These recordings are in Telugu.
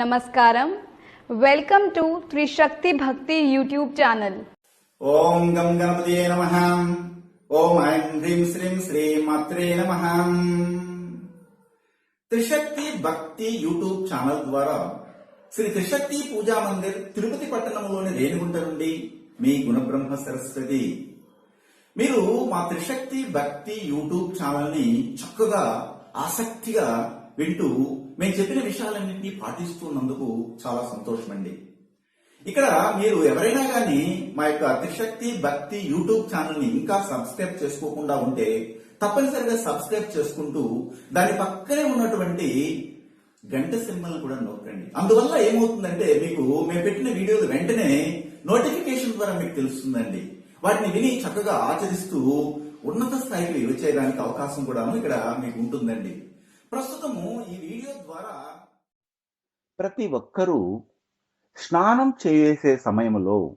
నమస్కారం. వెల్కమ్ టు త్రిశక్తి భక్తి యూట్యూబ్ ఛానల్ ఓం గం గణపతియే నమ. ఓం ఐం హ్రీం శ్రీం శ్రీ మాత్రే నమ. త్రిశక్తి భక్తి యూట్యూబ్ ఛానల్ ద్వారా శ్రీ త్రిశక్తి పూజా మందిర్ తిరుపతి పట్టణంలోని రేణుగుంట నుండి మీ గుణబ్రహ్మ సరస్వతి. మీరు మా త్రిశక్తి భక్తి యూట్యూబ్ ఛానల్ని చక్కగా ఆసక్తిగా వింటూ మేము చెప్పిన విషయాలన్నింటినీ పాటిస్తున్నందుకు చాలా సంతోషమండి. ఇక్కడ మీరు ఎవరైనా కానీ మా యొక్క అతిశక్తి భక్తి యూట్యూబ్ ఛానల్ని ఇంకా సబ్స్క్రైబ్ చేసుకోకుండా ఉంటే తప్పనిసరిగా సబ్స్క్రైబ్ చేసుకుంటూ దాని పక్కనే ఉన్నటువంటి గంట సింబల్ కూడా నొక్కండి. అందువల్ల ఏమవుతుందంటే మీకు మేము పెట్టిన వీడియోలు వెంటనే నోటిఫికేషన్ ద్వారా మీకు తెలుస్తుందండి. వాటిని విని చక్కగా ఆచరిస్తూ ఉన్నత స్థాయికి చేయడానికి అవకాశం కూడాను ఇక్కడ మీకు ఉంటుందండి. ప్రస్తుతము ఈ వీడియో ద్వారా ప్రతి ఒక్కరూ స్నానం చేసే సమయంలో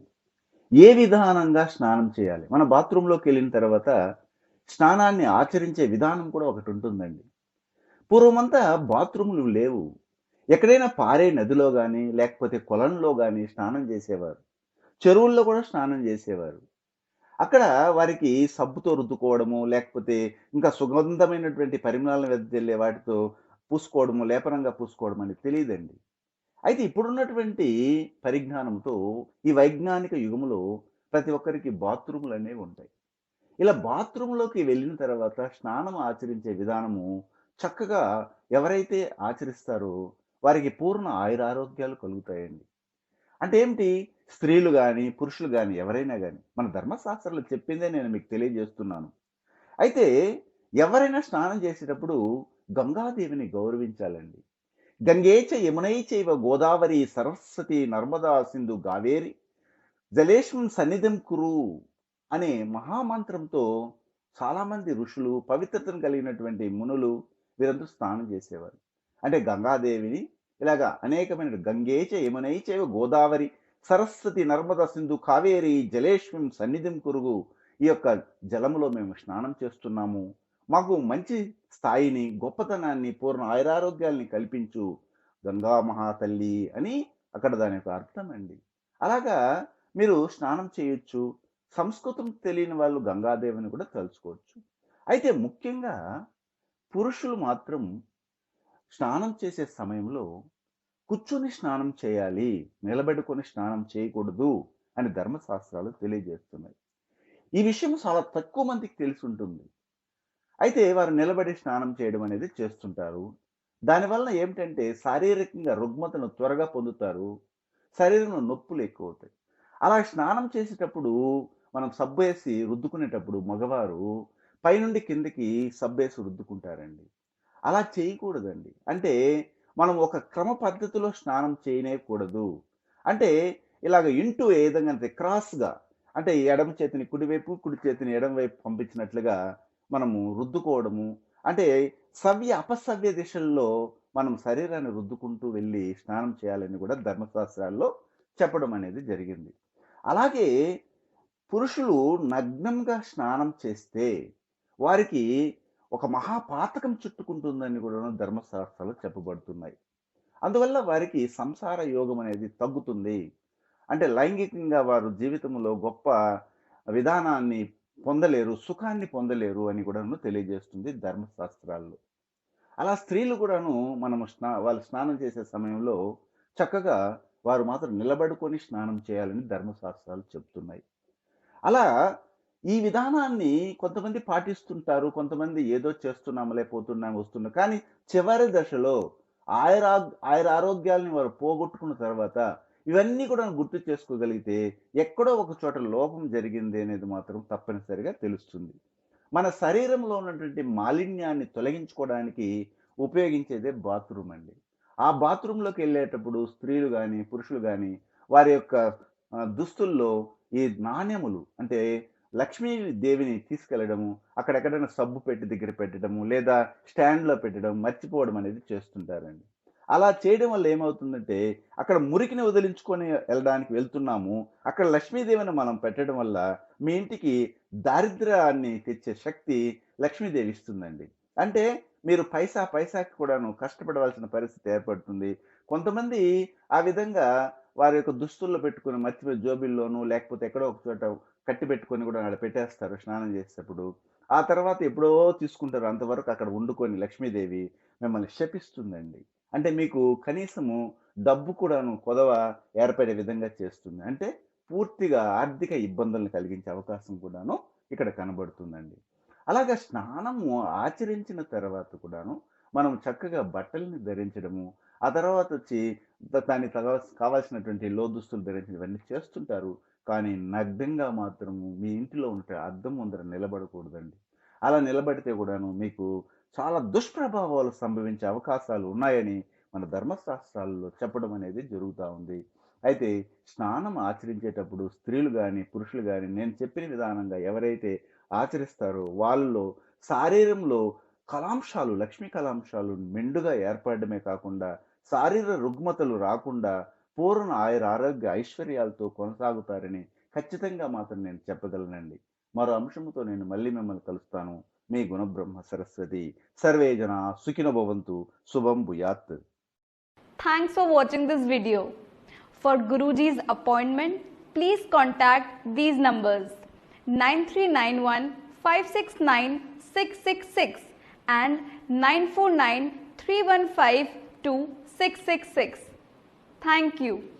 ఏ విధానంగా స్నానం చేయాలి? మన బాత్రూంలోకి వెళ్ళిన తర్వాత స్నానాన్ని ఆచరించే విధానం కూడా ఒకటి ఉంటుందండి. పూర్వమంతా బాత్రూములు లేవు. ఎక్కడైనా పారే నదిలో కానీ లేకపోతే కొలంలో కానీ స్నానం చేసేవారు. చెరువుల్లో కూడా స్నానం చేసేవారు. అక్కడ వారికి సబ్బుతో రుద్దుకోవడము లేకపోతే ఇంకా సుగంధమైనటువంటి పరిమళాలను వెదజల్లే వాటితో పూసుకోవడము లేపనంగా పూసుకోవడం అనేది తెలియదండి. అయితే ఇప్పుడున్నటువంటి పరిజ్ఞానంతో ఈ వైజ్ఞానిక యుగంలో ప్రతి ఒక్కరికి బాత్రూములు అనేవి ఉంటాయి. ఇలా బాత్రూంలోకి వెళ్ళిన తర్వాత స్నానం ఆచరించే విధానము చక్కగా ఎవరైతే ఆచరిస్తారో వారికి పూర్ణ ఆయురారోగ్యాలు కలుగుతాయండి. అంటే ఏమిటి? స్త్రీలు కానీ పురుషులు కానీ ఎవరైనా కానీ మన ధర్మశాస్త్రాలు చెప్పిందే నేను మీకు తెలియజేస్తున్నాను. అయితే ఎవరైనా స్నానం చేసేటప్పుడు గంగాదేవిని గౌరవించాలండి. గంగేచ యమునై చైవ గోదావరి సరస్వతి నర్మదా సింధు గావేరి జలేష్వం సన్నిధం కురు అనే మహామంత్రంతో చాలామంది ఋషులు పవిత్రతను కలిగినటువంటి మునులు వీరందరూ స్నానం చేసేవారు. అంటే గంగాదేవిని ఇలాగా అనేకమైన గంగేచ యమునై చైవ గోదావరి సరస్వతి నర్మద సింధు కావేరి జలేష్వం సన్నిధిం కురుగు ఈ యొక్క జలములో మేము స్నానం చేస్తున్నాము. మాకు మంచి స్థాయిని గొప్పతనాన్ని పూర్ణ ఆయురారోగ్యాల్ని కల్పించు గంగా మహాతల్లి అని అక్కడ దాని యొక్క అర్థం అండి. అలాగా మీరు స్నానం చేయొచ్చు సంస్కృతం తెలియని వాళ్ళు గంగాదేవిని కూడా తలుచుకోవచ్చు. అయితే ముఖ్యంగా పురుషులు మాత్రం స్నానం చేసే సమయంలో కూర్చొని స్నానం చేయాలి నిలబెట్టుకొని స్నానం చేయకూడదు అని ధర్మశాస్త్రాలు తెలియజేస్తున్నాయి. ఈ విషయం చాలా తక్కువ మందికి తెలిసి ఉంటుంది. అయితే వారు నిలబడి స్నానం చేయడం అనేది చేస్తుంటారు. దానివల్ల ఏమిటంటే శారీరకంగా రుగ్మతను త్వరగా పొందుతారు శరీరంలో నొప్పులు ఎక్కువ అవుతాయి అలా స్నానం చేసేటప్పుడు మనం సబ్బేసి రుద్దుకునేటప్పుడు మగవారు పైనుండి కిందకి సబ్బేసి రుద్దుకుంటారండి. అలా చేయకూడదండి. అంటే మనం ఒక క్రమ పద్ధతిలో స్నానం చేయనేకూడదు. అంటే ఇలాగ ఇంటూ ఏ విధంగా అంటే క్రాస్గా అంటే ఎడమ చేతిని కుడివైపు కుడి చేతిని ఎడమ వైపు పంపించినట్లుగా మనము రుద్దుకోవడము. అంటే సవ్య అపసవ్య దిశల్లో మనం శరీరాన్ని రుద్దుకుంటూ వెళ్ళి స్నానం చేయాలని కూడా ధర్మశాస్త్రాల్లో చెప్పడం అనేది జరిగింది. అలాగే పురుషులు నగ్నంగా స్నానం చేస్తే వారికి ఒక మహాపాతకం చుట్టుకుంటుందని కూడా ధర్మశాస్త్రాలు చెప్పబడుతున్నాయి. అందువల్ల వారికి సంసార యోగం అనేది తగ్గుతుంది. అంటే లైంగికంగా వారు జీవితంలో గొప్ప విధానాన్ని పొందలేరు సుఖాన్ని పొందలేరు అని కూడాను తెలియజేస్తుంది ధర్మశాస్త్రాల్లో. అలా స్త్రీలు కూడాను మనము స్నా వాళ్ళు స్నానం చేసే సమయంలో చక్కగా వారు మాత్రం నిలబడుకొని స్నానం చేయాలని ధర్మశాస్త్రాలు చెప్తున్నాయి. అలా ఈ విధానాన్ని కొంతమంది పాటిస్తుంటారు కొంతమంది ఏదో చేస్తున్నాములే పోతున్నాము వస్తున్నాం. కానీ చివరి దశలో ఆయురా ఆయుర ఆరోగ్యాలని వారు పోగొట్టుకున్న తర్వాత ఇవన్నీ కూడా గుర్తు చేసుకోగలిగితే ఎక్కడో ఒక చోట లోపం జరిగింది అనేది మాత్రం తప్పనిసరిగా తెలుస్తుంది. మన శరీరంలో ఉన్నటువంటి మాలిన్యాన్ని తొలగించుకోవడానికి ఉపయోగించేదే బాత్రూమ్ అండి. ఆ బాత్రూంలోకి వెళ్ళేటప్పుడు స్త్రీలు కానీ పురుషులు కానీ వారి యొక్క దుస్తుల్లో ఈ నాణ్యములు అంటే లక్ష్మీ దేవిని తీసుకెళ్ళడము అక్కడెక్కడైనా సబ్బు పెట్టి దగ్గర పెట్టడము లేదా స్టాండ్లో పెట్టడం మర్చిపోవడం అనేది చేస్తుంటారండి. అలా చేయడం వల్ల ఏమవుతుందంటే అక్కడ మురికిని వదిలించుకొని వెళ్ళడానికి వెళ్తున్నాము. అక్కడ లక్ష్మీదేవిని మనం పెట్టడం వల్ల మీ ఇంటికి దారిద్ర్యాన్ని తెచ్చే శక్తి లక్ష్మీదేవి ఇస్తుందండి. అంటే మీరు పైసా పైసాకి కూడాను కష్టపడవలసిన పరిస్థితి ఏర్పడుతుంది. కొంతమంది ఆ విధంగా వారి యొక్క దుస్తుల్లో పెట్టుకుని మర్చిపోయి జోబిల్లోనూ లేకపోతే ఎక్కడో ఒక చోట కట్టి పెట్టుకొని కూడా అక్కడ పెట్టేస్తారు స్నానం చేసేటప్పుడు. ఆ తర్వాత ఎప్పుడో తీసుకుంటారు. అంతవరకు అక్కడ వండుకొని లక్ష్మీదేవి మిమ్మల్ని శపిస్తుందండి. అంటే మీకు కనీసము డబ్బు కూడాను కొదవ ఏర్పడే విధంగా చేస్తుంది. అంటే పూర్తిగా ఆర్థిక ఇబ్బందులను కలిగించే అవకాశం కూడాను ఇక్కడ కనబడుతుందండి. అలాగా స్నానము ఆచరించిన తర్వాత కూడాను మనం చక్కగా బట్టల్ని ధరించడము ఆ తర్వాత వచ్చి దానికి తగ- కావాల్సినటువంటి లోదుస్తులు ధరించడం ఇవన్నీ చేస్తుంటారు. కానీ నగ్నంగా మాత్రము మీ ఇంటిలో ఉంటే అద్దం ముందర నిలబడకూడదండి. అలా నిలబడితే కూడాను మీకు చాలా దుష్ప్రభావాలు సంభవించే అవకాశాలు ఉన్నాయని మన ధర్మశాస్త్రాల్లో చెప్పడం అనేది జరుగుతూ ఉంది. అయితే స్నానం ఆచరించేటప్పుడు స్త్రీలు కానీ పురుషులు కానీ నేను చెప్పిన విధానంగా ఎవరైతే ఆచరిస్తారో వాళ్ళలో శారీరంలో కలాంశాలు లక్ష్మీ కలాంశాలు మెండుగా ఏర్పడమే కాకుండా శారీర రుగ్మతలు రాకుండా పూర్ణ ఆయుర ఆరోగ్య ఐశ్వర్యాలతో కొనసాగుతారని ఖచ్చితంగా మాత్రం నేను చెప్పగలనండి. మరో అంశంతో నేను మళ్ళీ మిమ్మల్ని కలుస్తాను. మీ గుణబ్రహ్మ సరస్వతి. సర్వే జన సుఖిన భవంతు శుభం భూయాత్. Thanks for watching this video for గురూజీస్ appointment please contact these numbers nine three nine one five six nine six six six and nine four nine three one five two six six six Thank you.